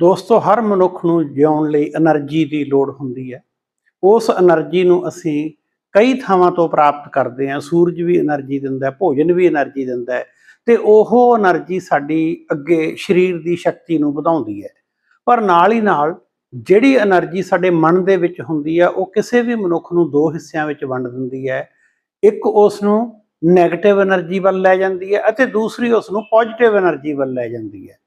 ਦੋਸਤੋ, ਹਰ ਮਨੁੱਖ ਨੂੰ ਜਿਉਣ ਲਈ એનર્ਜੀ ਦੀ ਲੋੜ ਹੁੰਦੀ ਹੈ। ਉਸ એનર્ਜੀ ਨੂੰ ਅਸੀਂ ਕਈ ਥਾਵਾਂ ਤੋਂ ਪ੍ਰਾਪਤ ਕਰਦੇ ਹਾਂ। ਸੂਰਜ ਵੀ એનર્ਜੀ ਦਿੰਦਾ ਹੈ, ਭੋਜਨ ਵੀ એનર્ਜੀ ਦਿੰਦਾ ਹੈ ਤੇ ਉਹ એનર્ਜੀ ਸਾਡੀ ਅੱਗੇ ਸਰੀਰ ਦੀ ਸ਼ਕਤੀ ਨੂੰ ਵਧਾਉਂਦੀ ਹੈ। ਪਰ ਨਾਲ ਹੀ ਨਾਲ ਜਿਹੜੀ એનર્ਜੀ ਸਾਡੇ ਮਨ ਦੇ ਵਿੱਚ ਹੁੰਦੀ ਹੈ, ਉਹ ਕਿਸੇ ਵੀ ਮਨੁੱਖ ਨੂੰ ਦੋ ਹਿੱਸਿਆਂ ਵਿੱਚ ਵੰਡ ਦਿੰਦੀ ਹੈ। ਇੱਕ ਉਸ ਨੂੰ 네ਗੇਟਿਵ એનર્ਜੀ ਵੱਲ ਲੈ ਜਾਂਦੀ ਹੈ ਅਤੇ ਦੂਸਰੀ ਉਸ ਨੂੰ ਪੋਜ਼ਿਟਿਵ એનર્ਜੀ ਵੱਲ ਲੈ ਜਾਂਦੀ ਹੈ।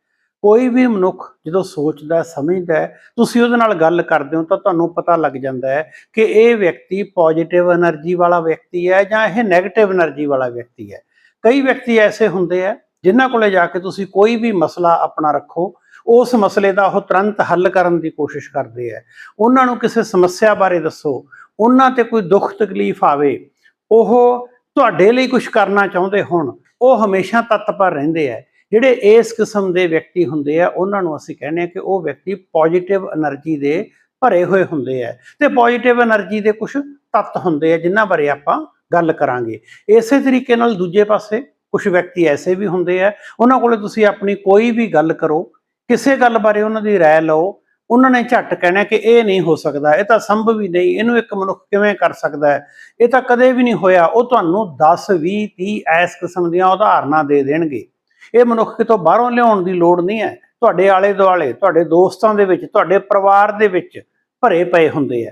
ਕੋਈ ਵੀ ਮਨੁੱਖ ਜਦੋਂ ਸੋਚਦਾ, ਸਮਝਦਾ ਹੈ, ਤੁਸੀਂ ਉਹਦੇ ਨਾਲ ਗੱਲ ਕਰਦੇ ਹੋ ਤਾਂ ਤੁਹਾਨੂੰ ਪਤਾ ਲੱਗ ਜਾਂਦਾ ਹੈ ਕਿ ਇਹ ਵਿਅਕਤੀ ਪੋਜ਼ਿਟਿਵ એનર્ਜੀ ਵਾਲਾ ਵਿਅਕਤੀ ਹੈ ਜਾਂ ਇਹ 네ਗੇਟਿਵ એનર્ਜੀ ਵਾਲਾ ਵਿਅਕਤੀ ਹੈ। ਕਈ ਵਿਅਕਤੀ ਐਸੇ ਹੁੰਦੇ ਆ ਜਿਨ੍ਹਾਂ ਕੋਲੇ ਜਾ ਕੇ ਤੁਸੀਂ ਕੋਈ ਵੀ ਮਸਲਾ ਆਪਣਾ ਰੱਖੋ, ਉਸ ਮਸਲੇ ਦਾ ਉਹ ਤੁਰੰਤ ਹੱਲ ਕਰਨ ਦੀ ਕੋਸ਼ਿਸ਼ ਕਰਦੇ ਆ ਉਹਨਾਂ ਨੂੰ ਕਿਸੇ ਸਮੱਸਿਆ ਬਾਰੇ ਦੱਸੋ, ਉਹਨਾਂ ਤੇ ਕੋਈ ਦੁੱਖ ਤਕਲੀਫ ਆਵੇ, ਉਹ ਤੁਹਾਡੇ ਲਈ ਕੁਝ ਕਰਨਾ ਚਾਹੁੰਦੇ ਹੋਣ, ਉਹ ਹਮੇਸ਼ਾ ਤਤਪਰ ਰਹਿੰਦੇ ਆ ਜਿਹੜੇ ਇਸ ਕਿਸਮ ਦੇ ਵਿਅਕਤੀ ਹੁੰਦੇ ਆ, ਉਹਨਾਂ ਨੂੰ ਅਸੀਂ ਕਹਿੰਦੇ ਆ ਕਿ ਉਹ ਵਿਅਕਤੀ ਪੋਜ਼ਿਟਿਵ એનર્ਜੀ ਦੇ ਭਰੇ ਹੋਏ ਹੁੰਦੇ ਆ। ਤੇ ਪੋਜ਼ਿਟਿਵ એનર્ਜੀ ਦੇ ਕੁਝ ਤੱਤ ਹੁੰਦੇ ਆ, ਜਿਨ੍ਹਾਂ ਬਾਰੇ ਆਪਾਂ ਗੱਲ ਕਰਾਂਗੇ। ਇਸੇ ਤਰੀਕੇ ਨਾਲ ਦੂਜੇ ਪਾਸੇ ਕੁਝ ਵਿਅਕਤੀ ਐਸੇ ਵੀ ਹੁੰਦੇ ਆ, ਉਹਨਾਂ ਕੋਲੇ ਤੁਸੀਂ ਆਪਣੀ ਕੋਈ ਵੀ ਗੱਲ ਕਰੋ, ਕਿਸੇ ਗੱਲ ਬਾਰੇ ਉਹਨਾਂ ਦੀ رائے ਲਓ, ਉਹਨਾਂ ਨੇ ਝੱਟ ਕਹਿਣਾ ਕਿ ਇਹ ਨਹੀਂ ਹੋ ਸਕਦਾ, ਇਹ ਤਾਂ ਸੰਭਵ ਹੀ ਨਹੀਂ, ਇਹਨੂੰ ਇੱਕ ਮਨੁੱਖ ਕਿਵੇਂ ਕਰ ਸਕਦਾ ਇਹ ਤਾਂ ਕਦੇ ਵੀ ਨਹੀਂ ਹੋਇਆ, ਉਹ ਤੁਹਾਨੂੰ 10 20 30 ਇਸ ਕਿਸਮ ਦੀਆਂ ਉਦਾਹਰਨਾਂ ਦੇ ਦੇਣਗੇ। ਇਹ ਮਨੁੱਖ ਕਿਤੋਂ ਬਾਹਰੋਂ ਲਿਆਉਣ ਦੀ ਲੋੜ ਨਹੀਂ ਹੈ। ਤੁਹਾਡੇ ਆਲੇ ਦੁਆਲੇ ਤੁਹਾਡੇ ਦੋਸਤਾਂ ਦੇ ਵਿੱਚ, ਤੁਹਾਡੇ ਪਰਿਵਾਰ ਦੇ ਵਿੱਚ ਭਰੇ ਪਏ ਹੁੰਦੇ ਆ।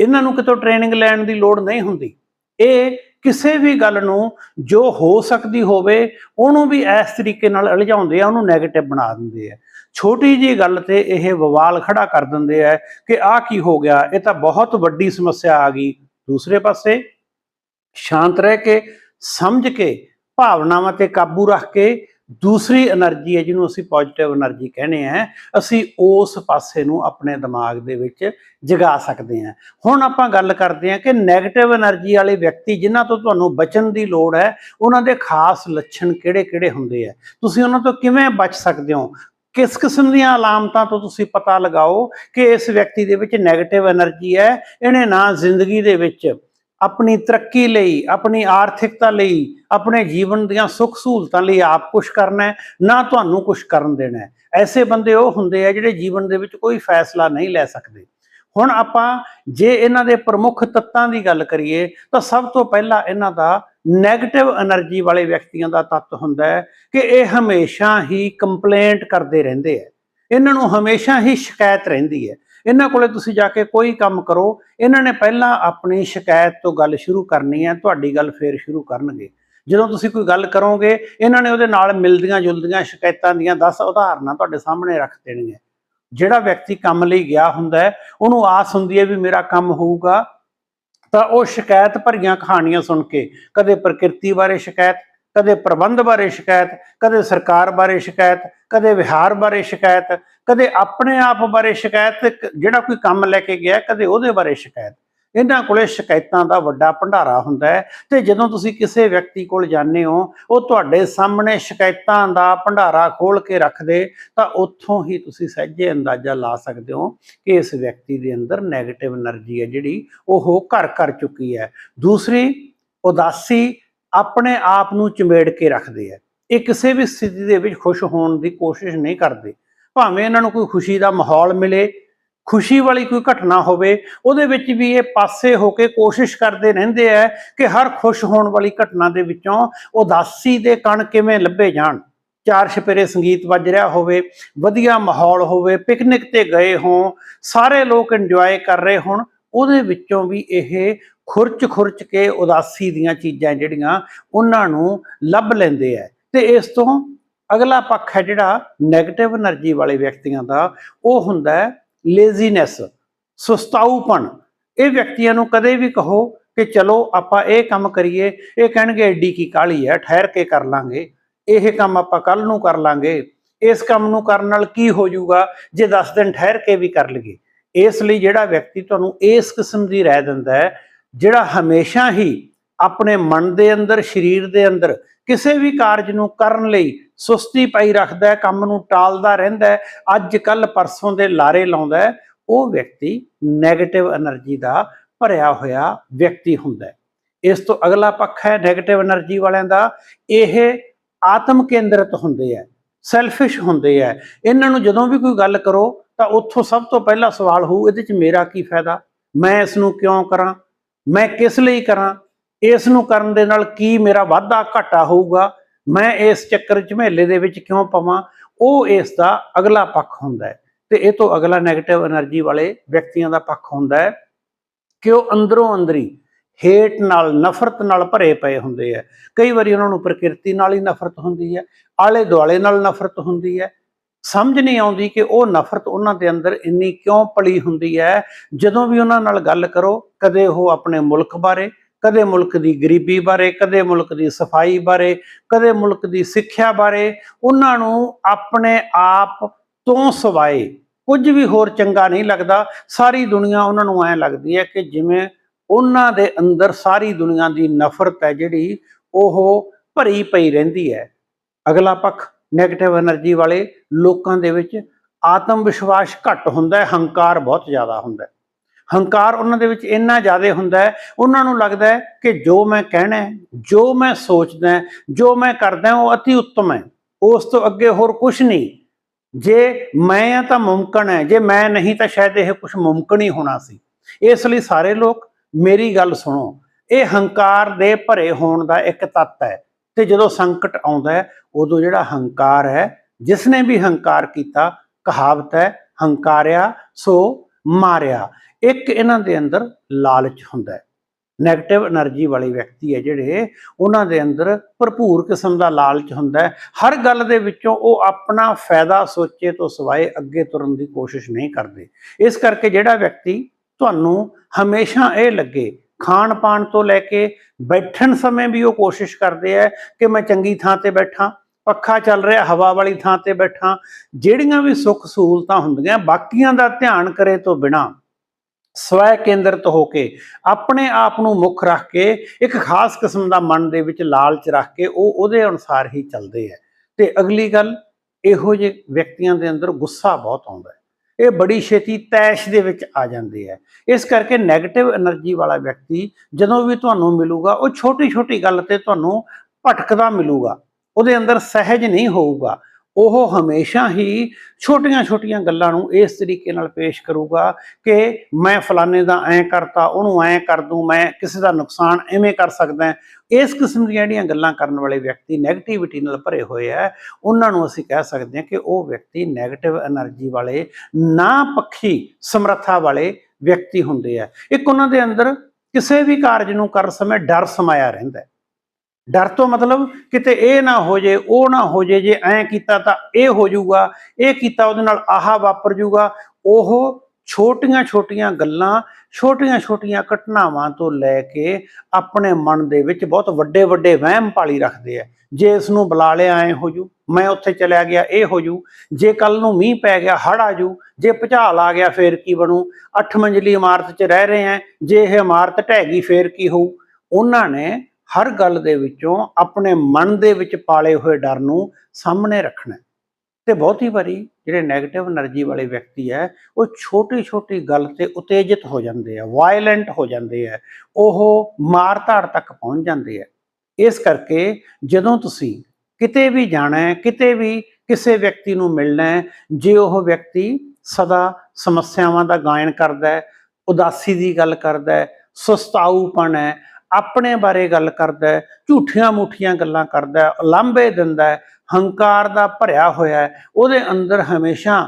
ਇਹਨਾਂ ਨੂੰ ਕਿਤੋਂ ਟ੍ਰੇਨਿੰਗ ਲੈਣ ਦੀ ਲੋੜ ਨਹੀਂ ਹੁੰਦੀ। ਇਹ ਕਿਸੇ ਵੀ ਗੱਲ ਨੂੰ ਜੋ ਹੋ ਸਕਦੀ ਹੋਵੇ, ਉਹਨੂੰ ਵੀ ਇਸ ਤਰੀਕੇ ਨਾਲ ਉਲਝਾਉਂਦੇ ਆ, ਉਹਨੂੰ 네ਗੇਟਿਵ ਬਣਾ ਦਿੰਦੇ ਆ। ਛੋਟੀ ਜੀ ਗੱਲ ਤੇ ਇਹ ਬਵਾਲ ਖੜਾ ਕਰ ਦਿੰਦੇ ਆ ਕਿ ਆਹ ਕੀ ਹੋ ਗਿਆ, ਇਹ ਤਾਂ ਬਹੁਤ ਵੱਡੀ ਸਮੱਸਿਆ ਆ ਗਈ। ਦੂਸਰੇ ਪਾਸੇ ਸ਼ਾਂਤ ਰਹਿ ਕੇ, ਸਮਝ ਕੇ, ਭਾਵਨਾਵਾਂ ਤੇ ਕਾਬੂ ਰੱਖ ਕੇ ਦੂਸਰੀ એનર્ਜੀ ਹੈ ਜਿਹਨੂੰ ਅਸੀਂ ਪੋਜ਼ਿਟਿਵ એનર્ਜੀ ਕਹਿੰਦੇ ਆ ਅਸੀਂ ਉਸ ਪਾਸੇ ਨੂੰ ਆਪਣੇ ਦਿਮਾਗ ਦੇ ਵਿੱਚ ਜਗਾ ਸਕਦੇ ਆ ਹੁਣ ਆਪਾਂ ਗੱਲ ਕਰਦੇ ਆ ਕਿ ਨੈਗੇਟਿਵ એનર્ਜੀ ਵਾਲੇ ਵਿਅਕਤੀ ਜਿਨ੍ਹਾਂ ਤੋਂ ਤੁਹਾਨੂੰ ਬਚਣ ਦੀ ਲੋੜ ਹੈ, ਉਹਨਾਂ ਦੇ ਖਾਸ ਲੱਛਣ ਕਿਹੜੇ-ਕਿਹੜੇ ਹੁੰਦੇ ਆ? ਤੁਸੀਂ ਉਹਨਾਂ ਤੋਂ ਕਿਵੇਂ ਬਚ ਸਕਦੇ ਹੋ? ਕਿਸ ਕਿਸਮ ਦੀਆਂ ਅਲਾਮਤਾਂ ਤੋਂ ਤੁਸੀਂ ਪਤਾ ਲਗਾਓ ਕਿ ਇਸ ਵਿਅਕਤੀ ਦੇ ਵਿੱਚ ਨੈਗੇਟਿਵ એનર્ਜੀ ਹੈ, ਇਹਨੇ ਨਾ ਜ਼ਿੰਦਗੀ ਦੇ ਵਿੱਚ ਆਪਣੀ ਤਰੱਕੀ ਲਈ, ਆਪਣੀ ਆਰਥਿਕਤਾ ਲਈ, ਆਪਣੇ ਜੀਵਨ ਦੀਆਂ ਸੁੱਖ ਸਹੂਲਤਾਂ ਲਈ ਆਪ ਕੁਝ ਕਰਨਾ ਹੈ, ਨਾ ਤੁਹਾਨੂੰ ਕੁਝ ਕਰਨ ਦੇਣਾ ਹੈ। ਐਸੇ ਬੰਦੇ ਉਹ ਹੁੰਦੇ ਆ ਜਿਹੜੇ ਜੀਵਨ ਦੇ ਵਿੱਚ ਕੋਈ ਫੈਸਲਾ ਨਹੀਂ ਲੈ ਸਕਦੇ। ਹੁਣ ਆਪਾਂ ਜੇ ਇਹਨਾਂ ਦੇ ਪ੍ਰਮੁੱਖ ਤੱਤਾਂ ਦੀ ਗੱਲ ਕਰੀਏ, ਤਾਂ ਸਭ ਤੋਂ ਪਹਿਲਾਂ ਇਹਨਾਂ ਦਾ ਨੈਗੇਟਿਵ એનર્ਜੀ ਵਾਲੇ ਵਿਅਕਤੀਆਂ ਦਾ ਤੱਤ ਹੁੰਦਾ ਹੈ ਕਿ ਇਹ ਹਮੇਸ਼ਾ ਹੀ ਕੰਪਲੇਂਟ ਕਰਦੇ ਰਹਿੰਦੇ ਆ। ਇਹਨਾਂ ਨੂੰ ਹਮੇਸ਼ਾ ਹੀ ਸ਼ਿਕਾਇਤ ਰਹਿੰਦੀ ਹੈ। ਇਹਨਾਂ ਕੋਲੇ ਤੁਸੀਂ ਜਾ ਕੇ ਕੋਈ ਕੰਮ ਕਰੋ, ਇਹਨਾਂ ਨੇ ਪਹਿਲਾਂ ਆਪਣੀ ਸ਼ਿਕਾਇਤ ਤੋਂ ਗੱਲ ਸ਼ੁਰੂ ਕਰਨੀ ਹੈ, ਤੁਹਾਡੀ ਗੱਲ ਫੇਰ ਸ਼ੁਰੂ ਕਰਨਗੇ। ਜਦੋਂ ਤੁਸੀਂ ਕੋਈ ਗੱਲ ਕਰੋਗੇ, ਇਹਨਾਂ ਨੇ ਉਹਦੇ ਨਾਲ ਮਿਲਦੀਆਂ ਜੁਲਦੀਆਂ ਸ਼ਿਕਾਇਤਾਂ ਦੀਆਂ 10 ਉਦਾਹਰਨਾਂ ਤੁਹਾਡੇ ਸਾਹਮਣੇ ਰੱਖ ਦੇਣਗੇ ਜਿਹੜਾ ਵਿਅਕਤੀ ਕੰਮ ਲਈ ਗਿਆ ਹੁੰਦਾ ਹੈ, ਉਹਨੂੰ ਆਸ ਹੁੰਦੀ ਹੈ ਵੀ ਮੇਰਾ ਕੰਮ ਹੋਊਗਾ। ਤਾਂ ਉਹ ਸ਼ਿਕਾਇਤ ਭਰੀਆਂ ਕਹਾਣੀਆਂ ਸੁਣ ਕੇ, ਕਦੇ ਪ੍ਰਕਿਰਤੀ ਬਾਰੇ ਸ਼ਿਕਾਇਤ, ਕਦੇ ਪ੍ਰਬੰਧ ਬਾਰੇ ਸ਼ਿਕਾਇਤ, ਕਦੇ ਸਰਕਾਰ ਬਾਰੇ ਸ਼ਿਕਾਇਤ, ਕਦੇ ਵਿਹਾਰ ਬਾਰੇ ਸ਼ਿਕਾਇਤ ਕਦੇ ਆਪਣੇ ਆਪ ਬਾਰੇ ਸ਼ਿਕਾਇਤ, ਜਿਹੜਾ ਕੋਈ ਕੰਮ ਲੈ ਕੇ ਗਿਆ, ਕਦੇ ਉਹਦੇ ਬਾਰੇ ਸ਼ਿਕਾਇਤ। ਇਹਨਾਂ ਕੋਲੇ ਸ਼ਿਕਾਇਤਾਂ ਦਾ ਵੱਡਾ ਭੰਡਾਰਾ ਹੁੰਦਾ ਹੈ ਤੇ ਜਦੋਂ ਤੁਸੀਂ ਕਿਸੇ ਵਿਅਕਤੀ ਕੋਲ ਜਾਂਦੇ ਹੋ, ਉਹ ਤੁਹਾਡੇ ਸਾਹਮਣੇ ਸ਼ਿਕਾਇਤਾਂ ਦਾ ਭੰਡਾਰਾ ਖੋਲ ਕੇ ਰੱਖਦੇ, ਤਾਂ ਉੱਥੋਂ ਹੀ ਤੁਸੀਂ ਸਹਿਜੇ ਅੰਦਾਜ਼ਾ ਲਾ ਸਕਦੇ ਹੋ ਕਿ ਇਸ ਵਿਅਕਤੀ ਦੇ ਅੰਦਰ ਨੈਗੇਟਿਵ એનર્ਜੀ ਹੈ ਜਿਹੜੀ ਉਹ ਘਰ ਕਰ ਚੁੱਕੀ ਹੈ। ਦੂਸਰੀ, ਉਦਾਸੀ ਆਪਣੇ ਆਪ ਨੂੰ ਚਮੇੜ ਕੇ ਰੱਖਦੇ ਹੈ। ਇਹ ਕਿਸੇ ਵੀ ਸਥਿਤੀ ਦੇ ਵਿੱਚ ਖੁਸ਼ ਹੋਣ ਦੀ ਕੋਸ਼ਿਸ਼ ਨਹੀਂ ਕਰਦੇ। ਭਾਵੇਂ ਇਹਨਾਂ ਨੂੰ ਕੋਈ ਖੁਸ਼ੀ ਦਾ ਮਾਹੌਲ ਮਿਲੇ, ਖੁਸ਼ੀ ਵਾਲੀ ਕੋਈ ਘਟਨਾ ਹੋਵੇ, ਉਹਦੇ ਵਿੱਚ ਵੀ ਇਹ ਪਾਸੇ ਹੋ ਕੇ ਕੋਸ਼ਿਸ਼ ਕਰਦੇ ਰਹਿੰਦੇ ਆ ਕਿ ਹਰ ਖੁਸ਼ ਹੋਣ ਵਾਲੀ ਘਟਨਾ ਦੇ ਵਿੱਚੋਂ ਉਦਾਸੀ ਦੇ ਕਣ ਕਿਵੇਂ ਲੱਭੇ ਜਾਣ। ਚਾਰ ਛਪੇਰੇ ਸੰਗੀਤ ਵੱਜ ਰਿਹਾ ਹੋਵੇ, ਵਧੀਆ ਮਾਹੌਲ ਹੋਵੇ, ਪਿਕਨਿਕ ਤੇ ਗਏ ਹੋਂ ਸਾਰੇ ਲੋਕ ਇੰਜੋਏ ਕਰ ਰਹੇ ਹੋਣ, ਉਹਦੇ ਵਿੱਚੋਂ ਵੀ ਇਹ ਖੁਰਚ ਖੁਰਚ ਕੇ ਉਦਾਸੀ ਦੀਆਂ ਚੀਜ਼ਾਂ ਜਿਹੜੀਆਂ ਉਹਨਾਂ ਨੂੰ ਲੱਭ ਲੈਂਦੇ ਆ। ਤੇ ਇਸ ਤੋਂ ਅਗਲਾ ਪੱਖ ਹੈ ਜਿਹੜਾ ਨੈਗੇਟਿਵ એનર્ਜੀ ਵਾਲੇ ਵਿਅਕਤੀਆਂ ਦਾ, ਉਹ ਹੁੰਦਾ ਲੇਜ਼ੀਨੈਸ ਸੁਸਤਾਊਪਣ। ਇਹ ਵਿਅਕਤੀਆਂ ਨੂੰ ਕਦੇ ਵੀ ਕਹੋ ਕਿ ਚਲੋ ਆਪਾਂ ਇਹ ਕੰਮ ਕਰੀਏ, ਇਹ ਕਹਿਣਗੇ ਐਡੀ ਕੀ ਕਾਲੀ ਹੈ, ਠਹਿਰ ਕੇ ਕਰ ਲਾਂਗੇ। ਇਹ ਕੰਮ ਆਪਾਂ ਕੱਲ ਨੂੰ ਕਰ ਲਾਂਗੇ। ਇਸ ਕੰਮ ਨੂੰ ਕਰਨ ਨਾਲ ਕੀ ਹੋ ਜਾਊਗਾ? ਜੇ 10 ਦਿਨ ਠਹਿਰ ਕੇ ਵੀ ਕਰ ਲਈਏ। ਇਸ ਲਈ ਜਿਹੜਾ ਵਿਅਕਤੀ ਤੁਹਾਨੂੰ ਇਸ ਕਿਸਮ ਦੀ ਰਹਿ ਦਿੰਦਾ ਹੈ, ਜਿਹੜਾ ਹਮੇਸ਼ਾ ਹੀ ਆਪਣੇ ਮਨ ਦੇ ਅੰਦਰ, ਸਰੀਰ ਦੇ ਅੰਦਰ ਕਿਸੇ ਵੀ ਕਾਰਜ ਨੂੰ ਕਰਨ ਲਈ ਸੁਸਤੀ ਪਾਈ ਰੱਖਦਾ ਹੈ, ਕੰਮ ਨੂੰ ਟਾਲਦਾ ਰਹਿੰਦਾ ਹੈ ਅੱਜ ਕੱਲ ਪਰਸੋਂ ਦੇ ਲਾਰੇ ਲਾਉਂਦਾ ਹੈ, ਉਹ ਵਿਅਕਤੀ ਨੈਗੇਟਿਵ એનર્ਜੀ ਦਾ ਭਰਿਆ ਹੋਇਆ ਵਿਅਕਤੀ ਹੁੰਦਾ ਹੈ। ਇਸ ਤੋਂ ਅਗਲਾ ਪੱਖ ਹੈ ਨੈਗੇਟਿਵ એનર્ਜੀ ਵਾਲਿਆਂ ਦਾ, ਇਹ ਆਤਮ ਕੇਂਦਰਿਤ ਹੁੰਦੇ ਹੈ ਸੈਲਫਿਸ਼ ਹੁੰਦੇ ਹੈ। ਇਹਨਾਂ ਨੂੰ ਜਦੋਂ ਵੀ ਕੋਈ ਗੱਲ ਕਰੋ, ਤਾਂ ਉੱਥੋਂ ਸਭ ਤੋਂ ਪਹਿਲਾ ਸਵਾਲ ਹੋਊ, ਇਹਦੇ 'ਚ ਮੇਰਾ ਕੀ ਫਾਇਦਾ? ਮੈਂ ਇਸ ਨੂੰ ਕਿਉਂ ਕਰਾਂ? ਮੈਂ ਕਿਸ ਲਈ ਕਰਾਂ? ਇਸ ਨੂੰ ਕਰਨ ਦੇ ਨਾਲ ਕੀ ਮੇਰਾ ਵਾਧਾ ਘਾਟਾ ਹੋਊਗਾ? ਮੈਂ ਇਸ ਚੱਕਰ ਝਮੇਲੇ ਦੇ ਵਿੱਚ ਕਿਉਂ ਪਵਾਂ? ਉਹ ਇਸ ਦਾ ਅਗਲਾ ਪੱਖ ਹੁੰਦਾ ਹੈ। ਤੇ ਇਹ ਤੋਂ ਅਗਲਾ ਨੈਗੇਟਿਵ એનર્ਜੀ ਵਾਲੇ ਵਿਅਕਤੀਆਂ ਦਾ ਪੱਖ ਹੁੰਦਾ ਹੈ ਕਿ ਉਹ ਅੰਦਰੋਂ ਅੰਦਰੀ ਹੇਟ ਨਾਲ, ਨਫ਼ਰਤ ਨਾਲ ਭਰੇ ਪਏ ਹੁੰਦੇ ਆ ਕਈ ਵਾਰੀ ਉਹਨਾਂ ਨੂੰ ਪ੍ਰਕਿਰਤੀ ਨਾਲ ਹੀ ਨਫ਼ਰਤ ਹੁੰਦੀ ਹੈ, ਆਲੇ ਦੁਆਲੇ ਨਾਲ ਨਫ਼ਰਤ ਹੁੰਦੀ ਹੈ। ਸਮਝ ਨਹੀਂ ਆਉਂਦੀ ਕਿ ਉਹ ਨਫ਼ਰਤ ਉਹਨਾਂ ਦੇ ਅੰਦਰ ਇੰਨੀ ਕਿਉਂ ਪਲੀ ਹੁੰਦੀ ਹੈ? ਜਦੋਂ ਵੀ ਉਹਨਾਂ ਨਾਲ ਗੱਲ ਕਰੋ, ਕਦੇ ਉਹ ਆਪਣੇ ਮੁਲਕ ਬਾਰੇ ਕਦੇ ਮੁਲਕ ਦੀ ਗਰੀਬੀ ਬਾਰੇ, ਕਦੇ ਮੁਲਕ ਦੀ ਸਫ਼ਾਈ ਬਾਰੇ, ਕਦੇ ਮੁਲਕ ਦੀ ਸਿੱਖਿਆ ਬਾਰੇ, ਉਹਨਾਂ ਨੂੰ ਆਪਣੇ ਆਪ ਤੋਂ ਸਵਾਏ। ਕੁਝ ਵੀ ਹੋਰ ਚੰਗਾ ਨਹੀਂ ਲੱਗਦਾ। ਸਾਰੀ ਦੁਨੀਆ ਉਹਨਾਂ ਨੂੰ ਐਂ ਲੱਗਦੀ ਹੈ ਕਿ ਜਿਵੇਂ ਉਹਨਾਂ ਦੇ ਅੰਦਰ ਸਾਰੀ ਦੁਨੀਆ ਦੀ ਨਫ਼ਰਤ ਹੈ ਜਿਹੜੀ, ਉਹ ਭਰੀ ਪਈ ਰਹਿੰਦੀ ਹੈ। ਅਗਲਾ ਪੱਖ ਨੈਗੇਟਿਵ એનર્ਜੀ ਵਾਲੇ ਲੋਕਾਂ ਦੇ ਵਿੱਚ ਆਤਮ ਵਿਸ਼ਵਾਸ ਘੱਟ ਹੁੰਦਾ ਹੈ, ਹੰਕਾਰ ਬਹੁਤ ਜ਼ਿਆਦਾ ਹੁੰਦਾ ਹੈ। ਹੰਕਾਰ ਉਹਨਾਂ ਦੇ ਵਿੱਚ ਇੰਨਾ ਜ਼ਿਆਦਾ ਹੁੰਦਾ ਹੈ, ਉਹਨਾਂ ਨੂੰ ਲੱਗਦਾ ਹੈ ਕਿ ਜੋ ਮੈਂ ਕਹਿਣਾ ਹੈ, ਜੋ ਮੈਂ ਸੋਚਦਾ ਹੈ, ਜੋ ਮੈਂ ਕਰਦਾ ਉਹ ਅਤੀ ਉੱਤਮ ਹੈ। ਉਸ ਤੋਂ ਅੱਗੇ ਹੋਰ ਕੁਝ ਨਹੀਂ। ਜੇ ਮੈਂ ਆ ਤਾਂ ਮੁਮਕਨ ਹੈ, ਜੇ ਮੈਂ ਨਹੀਂ ਤਾਂ ਸ਼ਾਇਦ ਇਹ ਕੁਝ ਮੁਮਕਨ ਹੀ ਹੋਣਾ ਸੀ। ਇਸ ਲਈ ਸਾਰੇ ਲੋਕ, ਮੇਰੀ ਗੱਲ ਸੁਣੋ, ਇਹ ਹੰਕਾਰ ਦੇ ਭਰੇ ਹੋਣ ਦਾ ਇੱਕ ਤੱਤ ਹੈ। ਤੇ ਜਦੋਂ ਸੰਕਟ ਆਉਂਦਾ ਹੈ, ਉਦੋਂ ਜਿਹੜਾ ਹੰਕਾਰ ਹੈ ਜਿਸ ਨੇ ਵੀ ਹੰਕਾਰ ਕੀਤਾ, ਕਹਾਵਤ ਹੈ, ਹੰਕਾਰਿਆ ਸੋ ਮਾਰਿਆ। ਇੱਕ ਇਹਨਾਂ ਦੇ ਅੰਦਰ ਲਾਲਚ ਹੁੰਦਾ ਹੈ। ਨੈਗੇਟਿਵ એનર્ਜੀ ਵਾਲੇ ਵਿਅਕਤੀ ਹੈ ਜਿਹੜੇ, ਉਹਨਾਂ ਦੇ ਅੰਦਰ ਭਰਪੂਰ ਕਿਸਮ ਦਾ ਲਾਲਚ ਹੁੰਦਾ ਹੈ। ਹਰ ਗੱਲ ਦੇ ਵਿੱਚੋਂ ਉਹ ਆਪਣਾ ਫਾਇਦਾ ਸੋਚੇ ਤੋਂ ਸਿਵਾਏ ਅੱਗੇ ਤੁਰਨ ਦੀ ਕੋਸ਼ਿਸ਼ ਨਹੀਂ ਕਰਦੇ। ਇਸ ਕਰਕੇ ਜਿਹੜਾ ਵਿਅਕਤੀ ਤੁਹਾਨੂੰ ਹਮੇਸ਼ਾ ਇਹ ਲੱਗੇ ਖਾਣ ਪਾਣ ਤੋਂ ਲੈ ਕੇ ਬੈਠਣ ਸਮੇਂ ਵੀ ਉਹ ਕੋਸ਼ਿਸ਼ ਕਰਦੇ ਆ ਕਿ ਮੈਂ ਚੰਗੀ ਥਾਂ ਤੇ ਬੈਠਾਂ, ਪੱਖਾ ਚੱਲ ਰਿਹਾ, ਹਵਾ ਵਾਲੀ ਥਾਂ ਤੇ ਬੈਠਾਂ, ਜਿਹੜੀਆਂ ਵੀ ਸੁੱਖ ਸਹੂਲਤਾਂ ਹੁੰਦੀਆਂ, ਬਾਕੀਆਂ ਦਾ ਧਿਆਨ ਕਰੇ ਤੋਂ ਬਿਨਾ ਸਵੈ ਕੇਂਦਰਿਤ ਹੋ ਕੇ, ਆਪਣੇ ਆਪ ਨੂੰ ਮੁੱਖ ਰੱਖ ਕੇ, ਇੱਕ ਖਾਸ ਕਿਸਮ ਦਾ ਮਨ ਦੇ ਵਿੱਚ ਲਾਲਚ ਰੱਖ ਕੇ ਉਹ ਉਹਦੇ ਅਨੁਸਾਰ ਹੀ ਚੱਲਦੇ ਆ। ਤੇ ਅਗਲੀ ਗੱਲ, ਇਹੋ ਜਿਹੇ ਵਿਅਕਤੀਆਂ ਦੇ ਅੰਦਰ ਗੁੱਸਾ ਬਹੁਤ ਆਉਂਦਾ ਹੈ। ਇਹ ਬੜੀ ਛੇਤੀ ਤੈਸ਼ ਦੇ ਵਿੱਚ ਆ ਜਾਂਦੇ ਆ। ਇਸ ਕਰਕੇ ਨੈਗੇਟਿਵ એનર્ਜੀ ਵਾਲਾ ਵਿਅਕਤੀ ਜਦੋਂ ਵੀ ਤੁਹਾਨੂੰ ਮਿਲੂਗਾ, ਉਹ ਛੋਟੀ-ਛੋਟੀ ਗੱਲ ਤੇ ਤੁਹਾਨੂੰ ਭਟਕਦਾ ਮਿਲੂਗਾ। ਉਹਦੇ ਅੰਦਰ ਸਹਿਜ ਨਹੀਂ ਹੋਊਗਾ। ਉਹ ਹਮੇਸ਼ਾ ਹੀ ਛੋਟੀਆਂ-ਛੋਟੀਆਂ ਗੱਲਾਂ ਨੂੰ ਇਸ ਤਰੀਕੇ ਨਾਲ ਪੇਸ਼ ਕਰੂਗਾ ਕਿ ਮੈਂ ਫਲਾਣੇ ਦਾ ਐ ਕਰਤਾ, ਉਹਨੂੰ ਐ ਕਰ ਦੂੰ, ਮੈਂ ਕਿਸੇ ਦਾ ਨੁਕਸਾਨ ਐਵੇਂ ਕਰ ਸਕਦਾ ਇਸ ਕਿਸਮ ਦੀਆਂ ਜਿਹੜੀਆਂ ਗੱਲਾਂ ਕਰਨ ਵਾਲੇ ਵਿਅਕਤੀ 네ਗੇਟਿਵਿਟੀ ਨਾਲ ਭਰੇ ਹੋਏ ਆ, ਉਹਨਾਂ ਨੂੰ ਅਸੀਂ ਕਹਿ ਸਕਦੇ ਹਾਂ ਕਿ ਉਹ ਵਿਅਕਤੀ 네ਗੇਟਿਵ એનર્ਜੀ ਵਾਲੇ ਨਾ ਪੱਖੀ ਸਮਰੱਥਾ ਵਾਲੇ ਵਿਅਕਤੀ ਹੁੰਦੇ ਆ। ਇੱਕ ਉਹਨਾਂ ਦੇ ਅੰਦਰ ਕਿਸੇ ਵੀ ਕਾਰਜ ਨੂੰ ਕਰਨ ਸਮੇਂ ਡਰ ਸਮਾਇਆ ਰਹਿੰਦਾ ਡਰ ਤੋਂ ਮਤਲਬ ਕਿਤੇ ਇਹ ਨਾ ਹੋ ਜੇ, ਉਹ ਨਾ ਹੋ ਜੇ ਜੇ ਐਂ ਕੀਤਾ ਤਾਂ ਇਹ ਹੋ ਜਾਊਗਾ, ਇਹ ਕੀਤਾ ਉਹਦੇ ਨਾਲ ਆਹਾ ਵਾਪਰ ਜਾਊਗਾ। ਉਹ ਛੋਟੀਆਂ-ਛੋਟੀਆਂ ਗੱਲਾਂ ਛੋਟੀਆਂ-ਛੋਟੀਆਂ ਘਟਨਾਵਾਂ ਤੋਂ ਲੈ ਕੇ ਆਪਣੇ ਮਨ ਦੇ ਵਿੱਚ ਬਹੁਤ ਵੱਡੇ-ਵੱਡੇ ਵਹਿਮ ਪਾਲੀ ਰੱਖਦੇ ਆ। ਜੇ ਇਸ ਨੂੰ ਬੁਲਾ ਲਿਆ ਐ ਹੋ ਜੂ, ਮੈਂ ਉੱਥੇ ਚਲਿਆ ਗਿਆ, ਇਹ ਹੋ ਜੂ। ਜੇ ਕੱਲ ਨੂੰ ਮੀਂਹ ਪੈ ਗਿਆ ਹੜ ਆ ਜੂ, ਜੇ ਭੁਚਾਲ ਆ ਗਿਆ, ਫੇਰ ਕੀ ਬਣੂ? ਅੱਠ ਮੰਜ਼ਲੀ ਇਮਾਰਤ 'ਚ ਰਹਿ ਰਹੇ ਆ ਜੇ ਇਹ ਇਮਾਰਤ ਢਹਿ ਗਈ, ਫੇਰ ਕੀ ਹੋਊ? ਉਹਨਾਂ ਨੇ ਹਰ ਗੱਲ ਦੇ ਵਿੱਚੋਂ ਆਪਣੇ ਮਨ ਦੇ ਵਿੱਚ ਪਾਲੇ ਹੋਏ ਡਰ ਨੂੰ ਸਾਹਮਣੇ ਰੱਖਣਾ ਤੇ ਬਹੁਤੀ ਵਾਰੀ ਜਿਹੜੇ ਨੈਗੇਟਿਵ એનર્ਜੀ ਵਾਲੇ ਵਿਅਕਤੀ ਹੈ, ਉਹ ਛੋਟੀ-ਛੋਟੀ ਗੱਲ ਤੇ ਉਤੇਜਿਤ ਹੋ ਜਾਂਦੇ ਆ ਵਾਇਲੈਂਟ ਹੋ ਜਾਂਦੇ ਆ, ਉਹ ਮਾਰ ਧਾੜ ਤੱਕ ਪਹੁੰਚ ਜਾਂਦੇ ਆ। ਇਸ ਕਰਕੇ ਜਦੋਂ ਤੁਸੀਂ ਕਿਤੇ ਵੀ ਜਾਣਾ ਹੈ, ਕਿਤੇ ਵੀ ਕਿਸੇ ਵਿਅਕਤੀ ਨੂੰ ਮਿਲਣਾ ਹੈ, ਜੇ ਉਹ ਵਿਅਕਤੀ ਸਦਾ ਸਮੱਸਿਆਵਾਂ ਦਾ ਗਾਇਨ ਕਰਦਾ ਹੈ, ਉਦਾਸੀ ਦੀ ਗੱਲ ਕਰਦਾ ਹੈ, ਸੁਸਤਾਊਪਣ ਹੈ ਆਪਣੇ ਬਾਰੇ ਗੱਲ ਕਰਦਾ ਹੈ, ਝੂਠੀਆਂ ਮੂਠੀਆਂ ਗੱਲਾਂ ਕਰਦਾ ਹੈ ਲਾਂਭੇ ਦਿੰਦਾ ਹੈ, ਹੰਕਾਰ ਦਾ ਭਰਿਆ ਹੋਇਆ ਹੈ, ਉਹਦੇ ਅੰਦਰ ਹਮੇਸ਼ਾ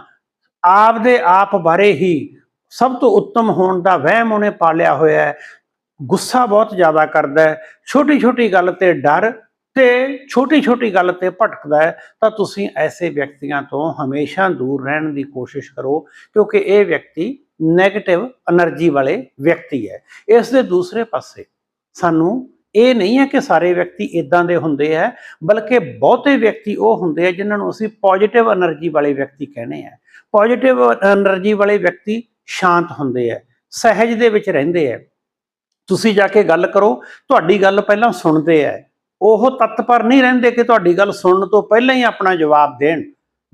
ਆਪ ਦੇ ਆਪ ਬਾਰੇ ਹੀ ਸਭ ਤੋਂ ਉੱਤਮ ਹੋਣ ਦਾ ਵਹਿਮ ਉਹਨੇ ਪਾਲਿਆ ਹੋਇਆ ਹੈ। ਗੁੱਸਾ ਬਹੁਤ ਜ਼ਿਆਦਾ ਕਰਦਾ ਹੈ ਛੋਟੀ ਛੋਟੀ ਗੱਲ ਤੇ ਡਰ ਤੇ ਛੋਟੀ ਛੋਟੀ ਗੱਲ ਤੇ ਭਟਕਦਾ ਹੈ, ਤਾਂ ਤੁਸੀਂ ਐਸੇ ਵਿਅਕਤੀਆਂ ਤੋਂ ਹਮੇਸ਼ਾ ਦੂਰ ਰਹਿਣ ਦੀ ਕੋਸ਼ਿਸ਼ ਕਰੋ, ਕਿਉਂਕਿ ਇਹ ਵਿਅਕਤੀ ਨੈਗੇਟਿਵ એનર્ਜੀ ਵਾਲੇ ਵਿਅਕਤੀ ਹੈ। ਇਸ ਦੇ ਦੂਸਰੇ ਪਾਸੇ ਸਾਨੂੰ ਇਹ ਨਹੀਂ ਹੈ ਕਿ ਸਾਰੇ ਵਿਅਕਤੀ ਇਦਾਂ ਦੇ ਹੁੰਦੇ ਆ, ਬਲਕਿ ਬਹੁਤੇ ਵਿਅਕਤੀ ਉਹ ਹੁੰਦੇ ਆ ਜਿਨ੍ਹਾਂ ਨੂੰ ਅਸੀਂ ਪੋਜ਼ਿਟਿਵ એનર્ਜੀ ਵਾਲੇ ਵਿਅਕਤੀ ਕਹਿੰਦੇ ਆ। ਪੋਜ਼ਿਟਿਵ એનર્ਜੀ ਵਾਲੇ ਵਿਅਕਤੀ ਸ਼ਾਂਤ ਹੁੰਦੇ ਆ, ਸਹਿਜ ਦੇ ਵਿੱਚ ਰਹਿੰਦੇ ਆ। ਤੁਸੀਂ ਜਾ ਕੇ ਗੱਲ ਕਰੋ, ਤੁਹਾਡੀ ਗੱਲ ਪਹਿਲਾਂ ਸੁਣਦੇ ਆ। ਉਹ ਤਤਪਰ ਨਹੀਂ ਰਹਿੰਦੇ ਕਿ ਤੁਹਾਡੀ ਗੱਲ ਸੁਣਨ ਤੋਂ ਪਹਿਲਾਂ ਹੀ ਆਪਣਾ ਜਵਾਬ ਦੇਣ।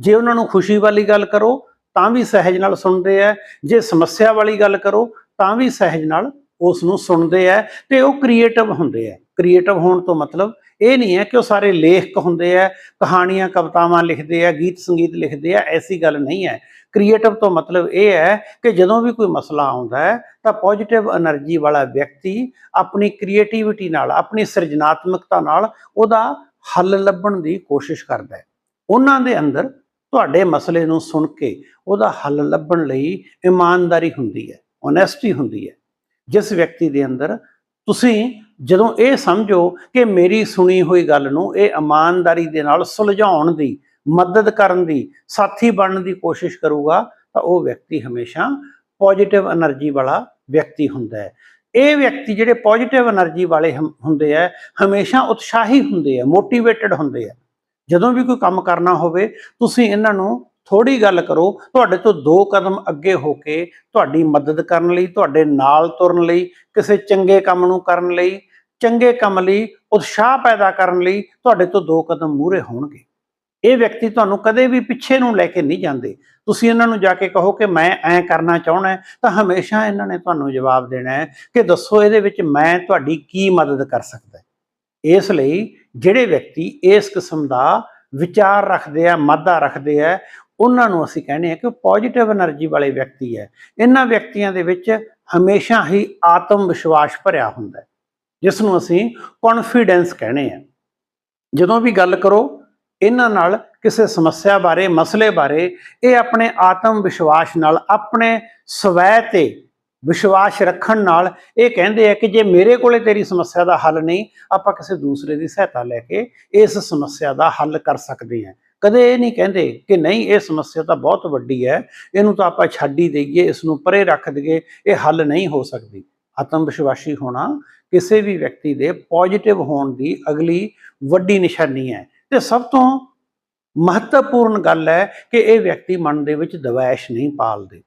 ਜੇ ਉਹਨਾਂ ਨੂੰ ਖੁਸ਼ੀ ਵਾਲੀ ਗੱਲ ਕਰੋ, ਤਾਂ ਵੀ ਸਹਿਜ ਨਾਲ ਸੁਣਦੇ ਆ। ਜੇ ਸਮੱਸਿਆ ਵਾਲੀ ਗੱਲ ਕਰੋ, ਤਾਂ ਵੀ ਸਹਿਜ ਨਾਲ ਉਸ ਨੂੰ ਸੁਣਦੇ ਆ ਤੇ ਉਹ ਕ੍ਰੀਏਟਿਵ ਹੁੰਦੇ ਆ। ਕ੍ਰੀਏਟਿਵ ਹੋਣ ਤੋਂ ਮਤਲਬ ਇਹ ਨਹੀਂ ਹੈ ਕਿ ਉਹ ਸਾਰੇ ਲੇਖਕ ਹੁੰਦੇ ਆ, ਕਹਾਣੀਆਂ, ਕਵਿਤਾਵਾਂ ਲਿਖਦੇ ਆ, ਗੀਤ ਸੰਗੀਤ ਲਿਖਦੇ ਆ, ਐਸੀ ਗੱਲ ਨਹੀਂ ਹੈ। ਕ੍ਰੀਏਟਿਵ ਤੋਂ ਮਤਲਬ ਇਹ ਹੈ ਕਿ ਜਦੋਂ ਵੀ ਕੋਈ ਮਸਲਾ ਆਉਂਦਾ ਹੈ ਤਾਂ ਪੋਜ਼ਿਟਿਵ એનર્ਜੀ ਵਾਲਾ ਵਿਅਕਤੀ ਆਪਣੀ ਕ੍ਰੀਏਟੀਵਿਟੀ ਨਾਲ, ਆਪਣੀ ਸਿਰਜਣਾਤਮਕਤਾ ਨਾਲ ਉਹਦਾ ਹੱਲ ਲੱਭਣ ਦੀ ਕੋਸ਼ਿਸ਼ ਕਰਦਾ ਹੈ। ਉਹਨਾਂ ਦੇ ਅੰਦਰ ਤੁਹਾਡੇ ਮਸਲੇ ਨੂੰ ਸੁਣ ਕੇ ਉਹਦਾ ਹੱਲ ਲੱਭਣ ਲਈ ਇਮਾਨਦਾਰੀ ਹੁੰਦੀ ਹੈ ਓਨੈਸਟੀ ਹੁੰਦੀ ਹੈ। ਜਿਸ ਵਿਅਕਤੀ ਦੇ ਅੰਦਰ ਤੁਸੀਂ ਜਦੋਂ ਇਹ ਸਮਝੋ ਕਿ ਮੇਰੀ ਸੁਣੀ ਹੋਈ ਗੱਲ ਨੂੰ ਇਹ ਇਮਾਨਦਾਰੀ ਦੇ ਨਾਲ ਸੁਲਝਾਉਣ ਦੀ, ਮਦਦ ਕਰਨ ਦੀ, ਸਾਥੀ ਬਣਨ ਦੀ ਕੋਸ਼ਿਸ਼ ਕਰੂਗਾ, ਤਾਂ ਉਹ ਵਿਅਕਤੀ ਹਮੇਸ਼ਾ ਪੋਜੀਟਿਵ એનર્ਜੀ ਵਾਲਾ ਵਿਅਕਤੀ ਹੁੰਦਾ ਹੈ। ਇਹ ਵਿਅਕਤੀ ਜਿਹੜੇ ਪੋਜੀਟਿਵ એનર્ਜੀ ਵਾਲੇ ਹੁੰਦੇ ਆ, ਹਮੇਸ਼ਾ ਉਤਸ਼ਾਹੀ ਹੁੰਦੇ ਆ ਮੋਟੀਵੇਟਿਡ ਹੁੰਦੇ ਆ। ਜਦੋਂ ਵੀ ਕੋਈ ਕੰਮ ਕਰਨਾ ਹੋਵੇ, ਤੁਸੀਂ ਇਹਨਾਂ ਨੂੰ ਥੋੜੀ ਗੱਲ ਕਰੋ, ਤੁਹਾਡੇ ਤੋਂ ਦੋ ਕਦਮ ਅੱਗੇ ਹੋ ਕੇ ਤੁਹਾਡੀ ਮਦਦ ਕਰਨ ਲਈ, ਤੁਹਾਡੇ ਨਾਲ ਤੁਰਨ ਲਈ, ਕਿਸੇ ਚੰਗੇ ਕੰਮ ਨੂੰ ਕਰਨ ਲਈ, ਚੰਗੇ ਕੰਮ ਲਈ, ਉਤਸ਼ਾਹ ਪੈਦਾ ਕਰਨ ਲਈ ਤੁਹਾਡੇ ਤੋਂ ਦੋ ਕਦਮ ਮੂਹਰੇ ਹੋਣਗੇ। ਇਹ ਵਿਅਕਤੀ ਤੁਹਾਨੂੰ ਕਦੇ ਵੀ ਪਿੱਛੇ ਨੂੰ ਲੈ ਕੇ ਨਹੀਂ ਜਾਂਦੇ। ਤੁਸੀਂ ਇਹਨਾਂ ਨੂੰ ਜਾ ਕੇ ਕਹੋ ਕਿ ਮੈਂ ਐਂ ਕਰਨਾ ਚਾਹਣਾ ਤਾਂ ਹਮੇਸ਼ਾ ਇਹਨਾਂ ਨੇ ਤੁਹਾਨੂੰ ਜਵਾਬ ਦੇਣਾ ਹੈ ਕਿ ਦੱਸੋ ਇਹਦੇ ਵਿੱਚ ਮੈਂ ਤੁਹਾਡੀ ਕੀ ਮਦਦ ਕਰ ਸਕਦਾ ਇਸ ਲਈ ਜਿਹੜੇ ਵਿਅਕਤੀ ਇਸ ਕਿਸਮ ਦਾ ਵਿਚਾਰ ਰੱਖਦੇ ਆ, ਮਾਦਾ ਰੱਖਦੇ ਆ ਉਹਨਾਂ ਨੂੰ ਅਸੀਂ ਕਹਿੰਦੇ ਆ ਕਿ ਉਹ ਪੋਜ਼ਿਟਿਵ એનર્ਜੀ ਵਾਲੇ ਵਿਅਕਤੀ ਹੈ। ਇਹਨਾਂ ਵਿਅਕਤੀਆਂ ਦੇ ਵਿੱਚ ਹਮੇਸ਼ਾ ਹੀ ਆਤਮ ਵਿਸ਼ਵਾਸ ਭਰਿਆ ਹੁੰਦਾ ਹੈ ਜਿਸ ਨੂੰ ਅਸੀਂ ਕੌਨਫੀਡੈਂਸ ਕਹਿੰਦੇ ਆ ਜਦੋਂ ਵੀ ਗੱਲ ਕਰੋ, ਇਹਨਾਂ ਨਾਲ ਕਿਸੇ ਸਮੱਸਿਆ ਬਾਰੇ, ਮਸਲੇ ਬਾਰੇ, ਇਹ ਆਪਣੇ ਆਤਮ ਵਿਸ਼ਵਾਸ ਨਾਲ, ਆਪਣੇ ਸਵੈ ਤੇ ਵਿਸ਼ਵਾਸ ਰੱਖਣ ਨਾਲ ਇਹ ਕਹਿੰਦੇ ਆ ਕਿ ਜੇ ਮੇਰੇ ਕੋਲੇ ਤੇਰੀ ਸਮੱਸਿਆ ਦਾ ਹੱਲ ਨਹੀਂ, ਆਪਾਂ ਕਿਸੇ ਦੂਸਰੇ ਦੀ ਸਹਾਇਤਾ ਲੈ ਕੇ ਇਸ ਸਮੱਸਿਆ ਦਾ ਹੱਲ ਕਰ ਸਕਦੇ ਹਾਂ। ਕਦੇ ਇਹ ਨਹੀਂ ਕਹਿੰਦੇ ਕਿ ਨਹੀਂ, ਇਹ ਸਮੱਸਿਆ ਤਾਂ ਬਹੁਤ ਵੱਡੀ ਹੈ, ਇਹਨੂੰ ਤਾਂ ਆਪਾਂ ਛੱਡ ਹੀ ਦੇਈਏ ਇਸ ਨੂੰ ਪਰੇ ਰੱਖ ਦਈਏ, ਇਹ ਹੱਲ ਨਹੀਂ ਹੋ ਸਕਦੀ। ਆਤਮ ਵਿਸ਼ਵਾਸੀ ਹੋਣਾ ਕਿਸੇ ਵੀ ਵਿਅਕਤੀ ਦੇ ਪੋਜ਼ਿਟਿਵ ਹੋਣ ਦੀ ਅਗਲੀ ਵੱਡੀ ਨਿਸ਼ਾਨੀ ਹੈ। ਤੇ ਸਭ ਤੋਂ ਮਹੱਤਵਪੂਰਨ ਗੱਲ ਹੈ ਕਿ ਇਹ ਵਿਅਕਤੀ ਮਨ ਦੇ ਵਿੱਚ ਦਵੈਸ਼ ਨਹੀਂ ਪਾਲਦੇ,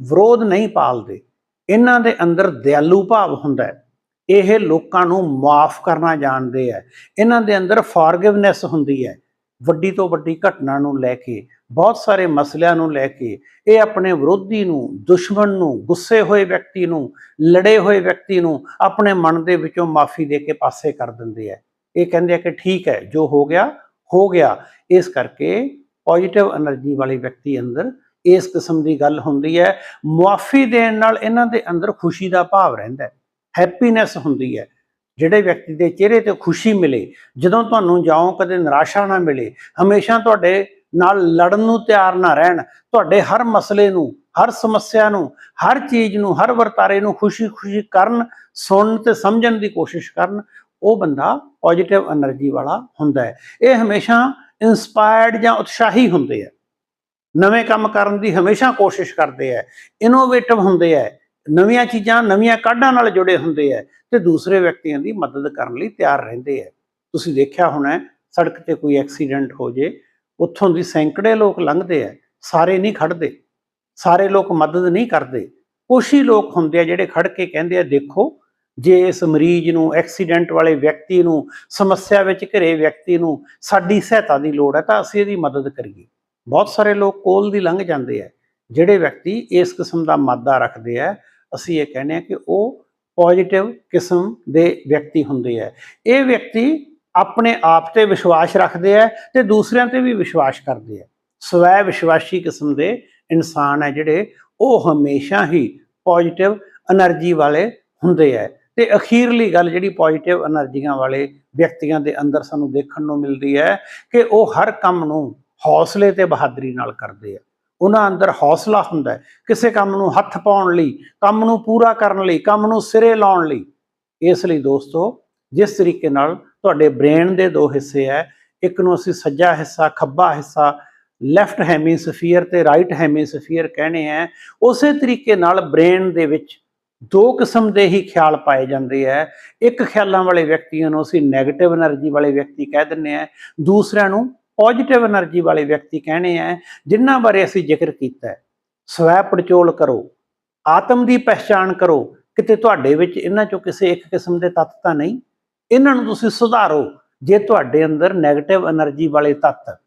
ਵਿਰੋਧ ਨਹੀਂ ਪਾਲਦੇ। ਇਹਨਾਂ ਦੇ ਅੰਦਰ ਦਿਆਲੂ ਭਾਵ ਹੁੰਦਾ ਹੈ। ਇਹ ਲੋਕਾਂ ਨੂੰ ਮਾਫ ਕਰਨਾ ਜਾਣਦੇ ਆ ਇਹਨਾਂ ਦੇ ਅੰਦਰ ਫੋਰਗਿਵਨੈਸ ਹੁੰਦੀ ਹੈ। ਵੱਡੀ ਤੋਂ ਵੱਡੀ ਘਟਨਾ ਨੂੰ ਲੈ ਕੇ, ਬਹੁਤ ਸਾਰੇ ਮਸਲਿਆਂ ਨੂੰ ਲੈ ਕੇ, ਇਹ ਆਪਣੇ ਵਿਰੋਧੀ ਨੂੰ, ਦੁਸ਼ਮਣ ਨੂੰ, ਗੁੱਸੇ ਹੋਏ ਵਿਅਕਤੀ ਨੂੰ, ਲੜੇ ਹੋਏ ਵਿਅਕਤੀ ਨੂੰ ਆਪਣੇ ਮਨ ਦੇ ਵਿੱਚੋਂ ਮਾਫੀ ਦੇ ਕੇ ਪਾਸੇ ਕਰ ਦਿੰਦੇ ਆ। ਇਹ ਕਹਿੰਦੇ ਆ ਕਿ ਠੀਕ ਹੈ, ਜੋ ਹੋ ਗਿਆ ਹੋ ਗਿਆ। ਇਸ ਕਰਕੇ ਪੋਜੀਟਿਵ એનર્ਜੀ ਵਾਲੇ ਵਿਅਕਤੀ ਅੰਦਰ ਇਸ ਕਿਸਮ ਦੀ ਗੱਲ ਹੁੰਦੀ ਹੈ। ਮਾਫੀ ਦੇਣ ਨਾਲ ਇਹਨਾਂ ਦੇ ਅੰਦਰ ਖੁਸ਼ੀ ਦਾ ਭਾਵ ਰਹਿੰਦਾ ਹੈ ਹੈਪੀਨੈਸ ਹੁੰਦੀ ਹੈ। ਜਿਹੜੇ ਵਿਅਕਤੀ ਦੇ ਚਿਹਰੇ ਤੇ ਖੁਸ਼ੀ ਮਿਲੇ, ਜਦੋਂ ਤੁਹਾਨੂੰ ਜਾਓ ਕਦੇ ਨਿਰਾਸ਼ਾ ਨਾ ਮਿਲੇ, ਹਮੇਸ਼ਾ ਤੁਹਾਡੇ ਨਾਲ ਲੜਨ ਨੂੰ ਤਿਆਰ ਨਾ ਰਹਿਣ, ਤੁਹਾਡੇ ਹਰ ਮਸਲੇ ਨੂੰ, ਹਰ ਸਮੱਸਿਆ ਨੂੰ, ਹਰ ਚੀਜ਼ ਨੂੰ, ਹਰ ਵਰਤਾਰੇ ਨੂੰ ਖੁਸ਼ੀ-ਖੁਸ਼ੀ ਕਰਨ, ਸੁਣਨ ਤੇ ਸਮਝਣ ਦੀ ਕੋਸ਼ਿਸ਼ ਕਰਨ, ਉਹ ਬੰਦਾ ਪੋਜੀਟਿਵ એનર્ਜੀ ਵਾਲਾ ਹੁੰਦਾ ਹੈ। ਇਹ ਹਮੇਸ਼ਾ ਇਨਸਪਾਇਰਡ ਜਾਂ ਉਤਸ਼ਾਹੀ ਹੁੰਦੇ ਆ। ਨਵੇਂ ਕੰਮ ਕਰਨ ਦੀ ਹਮੇਸ਼ਾ ਕੋਸ਼ਿਸ਼ ਕਰਦੇ ਆ। ਇਨੋਵੇਟਿਵ ਹੁੰਦੇ ਆ। ਨਵੀਆਂ ਚੀਜ਼ਾਂ ਨਵੀਆਂ ਕਾਢਾਂ ਨਾਲ ਜੁੜੇ ਹੁੰਦੇ ਆ ਤੇ ਦੂਸਰੇ ਵਿਅਕਤੀਆਂ ਦੀ ਮਦਦ ਕਰਨ ਲਈ ਤਿਆਰ ਰਹਿੰਦੇ ਆ। ਤੁਸੀਂ ਦੇਖਿਆ ਹੋਣਾ ਸੜਕ ਤੇ ਕੋਈ ਐਕਸੀਡੈਂਟ ਹੋ ਜੇ, ਉੱਥੋਂ ਦੀ ਸੈਂਕੜੇ ਲੋਕ ਲੰਘਦੇ ਆ, ਸਾਰੇ ਨਹੀਂ ਖੜਦੇ ਸਾਰੇ ਲੋਕ ਮਦਦ ਨਹੀਂ ਕਰਦੇ। ਕੁਛ ਹੀ ਲੋਕ ਹੁੰਦੇ ਆ ਜਿਹੜੇ ਖੜ ਕੇ ਕਹਿੰਦੇ ਆ, ਦੇਖੋ, ਜੇ ਇਸ ਮਰੀਜ਼ ਨੂੰ, ਐਕਸੀਡੈਂਟ ਵਾਲੇ ਵਿਅਕਤੀ ਨੂੰ, ਸਮੱਸਿਆ ਵਿੱਚ ਘਿਰੇ ਵਿਅਕਤੀ ਨੂੰ ਸਾਡੀ ਸਹਾਇਤਾ ਦੀ ਲੋੜ ਹੈ, ਤਾਂ ਅਸੀਂ ਇਹਦੀ ਮਦਦ ਕਰੀਏ। ਬਹੁਤ ਸਾਰੇ ਲੋਕ ਕੋਲ ਦੀ ਲੰਘ ਜਾਂਦੇ ਆ, ਜਿਹੜੇ ਵਿਅਕਤੀ ਇਸ ਕਿਸਮ ਦਾ ਮਾਦਾ ਰੱਖਦੇ ਆ ਅਸੀਂ ਇਹ ਕਹਿੰਦੇ ਆ ਕਿ ਉਹ ਪੋਜੀਟਿਵ ਕਿਸਮ ਦੇ ਵਿਅਕਤੀ ਹੁੰਦੇ ਆ। ਇਹ ਵਿਅਕਤੀ ਆਪਣੇ ਆਪ ਤੇ ਵਿਸ਼ਵਾਸ ਰੱਖਦੇ ਆ ਤੇ ਦੂਸਰਿਆਂ ਤੇ ਵੀ ਵਿਸ਼ਵਾਸ ਕਰਦੇ ਆ। ਸਵੈ ਵਿਸ਼ਵਾਸੀ ਕਿਸਮ ਦੇ ਇਨਸਾਨ ਆ ਜਿਹੜੇ ਉਹ ਹਮੇਸ਼ਾ ਹੀ ਪੋਜੀਟਿਵ એનર્ਜੀ ਵਾਲੇ ਹੁੰਦੇ ਆ। ਤੇ ਅਖੀਰਲੀ ਗੱਲ ਜਿਹੜੀ ਪੋਜੀਟਿਵ એનર્ਜੀਆਂ ਵਾਲੇ ਵਿਅਕਤੀਆਂ ਦੇ ਅੰਦਰ ਸਾਨੂੰ ਦੇਖਣ ਨੂੰ ਮਿਲਦੀ ਹੈ ਕਿ ਉਹ ਹਰ ਕੰਮ ਨੂੰ ਹੌਸਲੇ ਤੇ ਬਹਾਦਰੀ ਨਾਲ ਕਰਦੇ ਆ। ਉਹਨਾਂ ਅੰਦਰ ਹੌਸਲਾ ਹੁੰਦਾ ਹੈ, ਕਿਸੇ ਕੰਮ ਨੂੰ ਹੱਥ ਪਾਉਣ ਲਈ, ਕੰਮ ਨੂੰ ਪੂਰਾ ਕਰਨ ਲਈ, ਕੰਮ ਨੂੰ ਸਿਰੇ ਲਾਉਣ ਲਈ। ਇਸ ਲਈ ਦੋਸਤੋ, ਜਿਸ ਤਰੀਕੇ ਨਾਲ ਤੁਹਾਡੇ ਬ੍ਰੇਨ ਦੇ ਦੋ ਹਿੱਸੇ ਹੈ, ਇੱਕ ਨੂੰ ਅਸੀਂ ਸੱਜਾ ਹਿੱਸਾ, ਖੱਬਾ ਹਿੱਸਾ ਲੈਫਟ ਹੈਮੀਸਫੀਅਰ ਤੇ ਰਾਈਟ ਹੈਮੀਸਫੀਅਰ ਕਹਨੇ ਆ ਉਸੇ ਤਰੀਕੇ ਨਾਲ ਬ੍ਰੇਨ ਦੇ ਵਿੱਚ ਦੋ ਕਿਸਮ ਦੇ ਹੀ ਖਿਆਲ ਪਾਏ ਜਾਂਦੇ ਆ ਇੱਕ ਖਿਆਲਾਂ ਵਾਲੇ ਵਿਅਕਤੀਆਂ ਨੂੰ ਅਸੀਂ 네ਗੇਟਿਵ એનર્ਜੀ ਵਾਲੇ ਵਿਅਕਤੀ ਕਹਿ ਦਿੰਨੇ ਆ ਦੂਸਰਿਆਂ ਨੂੰ ਪੋਜੀਟਿਵ એનર્ਜੀ ਵਾਲੇ ਵਿਅਕਤੀ ਕਹਣੇ ਆ ਜਿਨ੍ਹਾਂ ਬਾਰੇ ਅਸੀਂ ਜ਼ਿਕਰ ਕੀਤਾ ਸਵੈ ਪੜਚੋਲ ਕਰੋ, ਆਤਮ ਦੀ ਪਛਾਣ ਕਰੋ, ਕਿਤੇ ਤੁਹਾਡੇ ਵਿੱਚ ਇਹਨਾਂ ਚੋਂ ਕਿਸੇ ਇੱਕ ਕਿਸਮ ਦੇ ਤੱਤ ਤਾਂ ਨਹੀਂ? ਇਹਨਾਂ ਨੂੰ ਤੁਸੀਂ ਸੁਧਾਰੋ, ਜੇ ਤੁਹਾਡੇ ਅੰਦਰ ਨੈਗੇਟਿਵ એનર્ਜੀ ਵਾਲੇ ਤੱਤ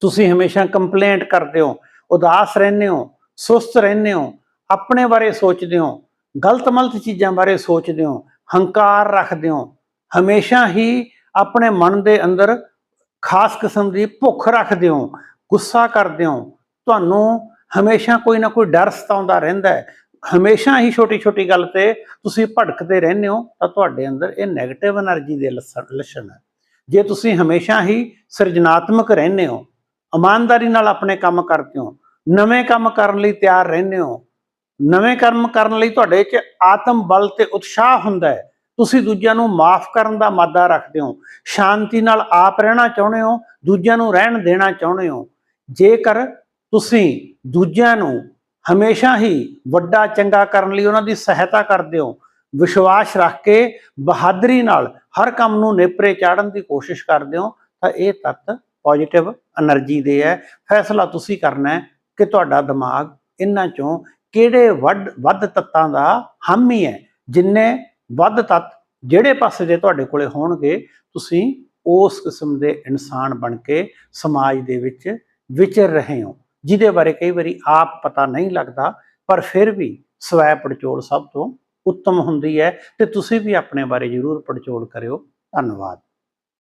ਤੁਸੀਂ ਹਮੇਸ਼ਾ ਕੰਪਲੇਂਟ ਕਰਦੇ ਹੋ, ਉਦਾਸ ਰਹਿੰਦੇ ਹੋ, ਸੁਸਤ ਰਹਿੰਦੇ ਹੋ, ਆਪਣੇ ਬਾਰੇ ਸੋਚਦੇ ਹੋ, ਗਲਤ-ਮਲਤ ਚੀਜ਼ਾਂ ਬਾਰੇ ਸੋਚਦੇ ਹੋ, ਹੰਕਾਰ ਰੱਖਦੇ ਹੋ, ਹਮੇਸ਼ਾ ਹੀ ਆਪਣੇ ਮਨ ਦੇ ਅੰਦਰ ਖਾਸ ਕਿਸਮ ਦੀ ਭੁੱਖ ਰੱਖਦੇ ਹੋ ਗੁੱਸਾ ਕਰਦੇ ਹੋ ਤੁਹਾਨੂੰ ਹਮੇਸ਼ਾ ਕੋਈ ਨਾ ਕੋਈ ਡਰ ਸਤਾਉਂਦਾ ਰਹਿੰਦਾ ਹਮੇਸ਼ਾ ਹੀ ਛੋਟੀ-ਛੋਟੀ ਗੱਲ ਤੇ ਤੁਸੀਂ ਭੜਕਦੇ ਰਹਿੰਦੇ ਹੋ, ਤਾਂ ਤੁਹਾਡੇ ਅੰਦਰ ਇਹ 네ਗੇਟਿਵ એનર્ਜੀ ਦੇ ਲੱਛਣ ਹੈ। ਜੇ ਤੁਸੀਂ ਹਮੇਸ਼ਾ ਹੀ ਸਿਰਜਣਾਤਮਕ ਰਹਿੰਦੇ ਹੋ, ਇਮਾਨਦਾਰੀ ਨਾਲ ਆਪਣੇ ਕੰਮ ਕਰਦੇ ਹੋ, ਨਵੇਂ ਕੰਮ ਕਰਨ ਲਈ ਤਿਆਰ ਰਹਿੰਦੇ ਹੋ, ਨਵੇਂ ਕੰਮ ਕਰਨ ਲਈ ਤੁਹਾਡੇ 'ਚ ਆਤਮ ਬਲ ਤੇ ਉਤਸ਼ਾਹ ਹੁੰਦਾ ਹੈ ਤੁਸੀਂ ਦੂਜਿਆਂ ਨੂੰ ਮਾਫ ਕਰਨ ਦਾ ਮਾਦਾ ਰੱਖਦੇ ਹੋ। ਸ਼ਾਂਤੀ ਨਾਲ ਆਪ ਰਹਿਣਾ ਚਾਹੁੰਦੇ ਹੋ, ਦੂਜਿਆਂ ਨੂੰ ਰਹਿਣ ਦੇਣਾ ਚਾਹੁੰਦੇ ਹੋ। ਜੇਕਰ ਤੁਸੀਂ ਦੂਜਿਆਂ ਨੂੰ ਹਮੇਸ਼ਾ ਹੀ ਵੱਡਾ ਚੰਗਾ ਕਰਨ ਲਈ ਉਹਨਾਂ ਦੀ ਸਹਾਇਤਾ ਕਰਦੇ ਹੋ, ਵਿਸ਼ਵਾਸ ਰੱਖ ਕੇ ਬਹਾਦਰੀ ਨਾਲ ਹਰ ਕੰਮ ਨੂੰ ਨੇਪਰੇ ਚਾੜਨ ਦੀ ਕੋਸ਼ਿਸ਼ ਕਰਦੇ ਹੋ, ਤਾਂ ਇਹ ਤੱਤ ਪੋਜੀਟਿਵ એનર્ਜੀ ਦੇ ਹੈ। ਫੈਸਲਾ ਤੁਸੀਂ ਕਰਨਾ ਹੈ ਕਿ ਤੁਹਾਡਾ ਦਿਮਾਗ ਇਹਨਾਂ ਚੋਂ ਕਿਹੜੇ ਵੱਡ ਵੱਧ ਤੱਤਾਂ ਦਾ ਹਾਮੀ ਹੈ, ਜਿੰਨੇ ਵੱਧ ਤੱਤ ਜਿਹੜੇ ਪਾਸੇ ਦੇ ਤੁਹਾਡੇ ਕੋਲੇ ਹੋਣਗੇ, ਤੁਸੀਂ ਉਸ ਕਿਸਮ ਦੇ ਇਨਸਾਨ ਬਣ ਕੇ ਸਮਾਜ ਦੇ ਵਿੱਚ ਵਿਚਰ ਰਹੇ ਹੋ, ਜਿਹਦੇ ਬਾਰੇ ਕਈ ਵਾਰੀ ਆਪ ਪਤਾ ਨਹੀਂ ਲੱਗਦਾ, ਪਰ ਫਿਰ ਵੀ ਸਵੈ ਪੜਚੋਲ ਸਭ ਤੋਂ ਉੱਤਮ ਹੁੰਦੀ ਹੈ ਤੇ ਤੁਸੀਂ ਵੀ ਆਪਣੇ ਬਾਰੇ ਜ਼ਰੂਰ ਪੜਚੋਲ ਕਰਿਓ। ਧੰਨਵਾਦ।